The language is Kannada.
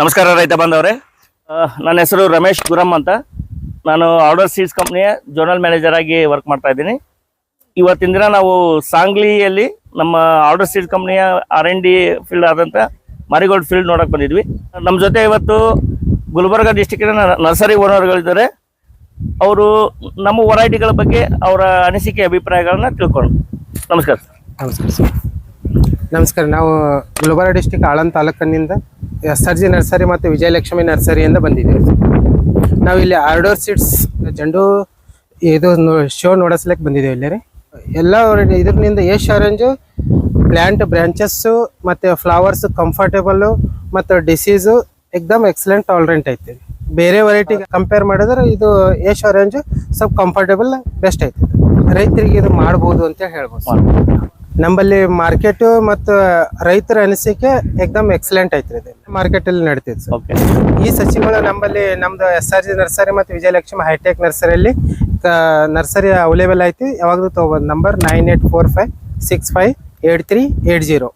ನಮಸ್ಕಾರ ರೈತ ಬಂದವರೇ. ನನ್ನ ಹೆಸರು ರಮೇಶ್ ಗುರಮ್ ಅಂತ. ನಾನು ಆರ್ಡರ್ ಸೀಡ್ಸ್ ಕಂಪ್ನಿಯ ಜೋನಲ್ ಮ್ಯಾನೇಜರ್ ಆಗಿ ವರ್ಕ್ ಮಾಡ್ತಾ ಇದ್ದೀನಿ. ಇವತ್ತಿನ ದಿನ ನಾವು ಸಾಂಗ್ಲಿಯಲ್ಲಿ ನಮ್ಮ ಆರ್ಡರ್ ಸೀಡ್ಸ್ ಕಂಪ್ನಿಯ ಆರ್ ಎನ್ ಡಿ ಫೀಲ್ಡ್ ಆದಂಥ ಮಾರಿಗೋಲ್ಡ್ ಫೀಲ್ಡ್ ನೋಡೋಕೆ ಬಂದಿದ್ವಿ. ನಮ್ಮ ಜೊತೆ ಇವತ್ತು ಗುಲ್ಬರ್ಗ ಡಿಸ್ಟಿಕ್ಕಿನ ನರ್ಸರಿ ಓನರ್ಗಳಿದ್ದಾರೆ ಅವರು ನಮ್ಮ ವೆರೈಟಿಗಳ ಬಗ್ಗೆ ಅವರ ಅನಿಸಿಕೆ ಅಭಿಪ್ರಾಯಗಳನ್ನ ತಿಳ್ಕೊಂಡು ನಮಸ್ಕಾರ. ನಮಸ್ಕಾರ ಸರ್. ನಮಸ್ಕಾರ. ನಾವು ಗುಲ್ಬರ್ಗ ಡಿಸ್ಟಿಕ್ ಆಳನ್ ತಾಲೂಕಿನಿಂದ ಎಸ್ ಆರ್ ಜಿ ನರ್ಸರಿ ಮತ್ತು ವಿಜಯಲಕ್ಷ್ಮಿ ನರ್ಸರಿಯಿಂದ ಬಂದಿದ್ದೀವಿ. ನಾವು ಇಲ್ಲಿ ಆರ್ಡರ್ ಸೀಡ್ಸ್ ಜಂಡು ಇದು ಶೋ ನೋಡಿಸ್ಲಿಕ್ಕೆ ಬಂದಿದ್ದೇವೆ ಇಲ್ಲಿ ಎಲ್ಲ ಇದರಿಂದ ಏಷ್ ಆರೆಂಜು ಪ್ಲ್ಯಾಂಟ್ ಬ್ರಾಂಚಸ್ಸು ಮತ್ತು ಫ್ಲವರ್ಸ್ ಕಂಫರ್ಟೇಬಲ್ಲು ಮತ್ತು ಡಿಸೀಸು ಎಕ್ದಮ್ ಎಕ್ಸಲೆಂಟ್ ಟಾಲರೆಂಟ್ ಐತಿ. ಬೇರೆ ವೆರೈಟಿ ಕಂಪೇರ್ ಮಾಡಿದ್ರೆ ಇದು ಏಷ್ ಆರೆಂಜು ಸ್ವಲ್ಪ ಕಂಫರ್ಟೇಬಲ್ ಬೆಸ್ಟ್ ಐತಿ. ರೈತರಿಗೆ ಇದು ಮಾಡ್ಬೋದು ಅಂತ ಹೇಳ್ಬೋದು. ನಮ್ಮಲ್ಲಿ ಮಾರ್ಕೆಟ್ ಮತ್ತು ರೈತರ ಅನಿಸಿಕೆ ಎಕ್ದಮ್ ಎಕ್ಸಲೆಂಟ್ ಐತ್ರಿ ಇದು. ಮಾರ್ಕೆಟ್ ಅಲ್ಲಿ ನಡೀತೈತೆ ಸರ್. ಓಕೆ ಈ ಸಸಿಗಳು ನಮ್ಮಲ್ಲಿ ನಮ್ದು ಎಸ್ ಆರ್ ಜಿ ನರ್ಸರಿ ಮತ್ತು ವಿಜಯಲಕ್ಷ್ಮಿ ಹೈಟೆಕ್ ನರ್ಸರಿಯಲ್ಲಿ ನರ್ಸರಿ ಅವೈಲೇಬಲ್ ಐತಿ. ಯಾವಾಗಲೂ ತಗೋಬೋದು number nine eight four five six five eight three eight zero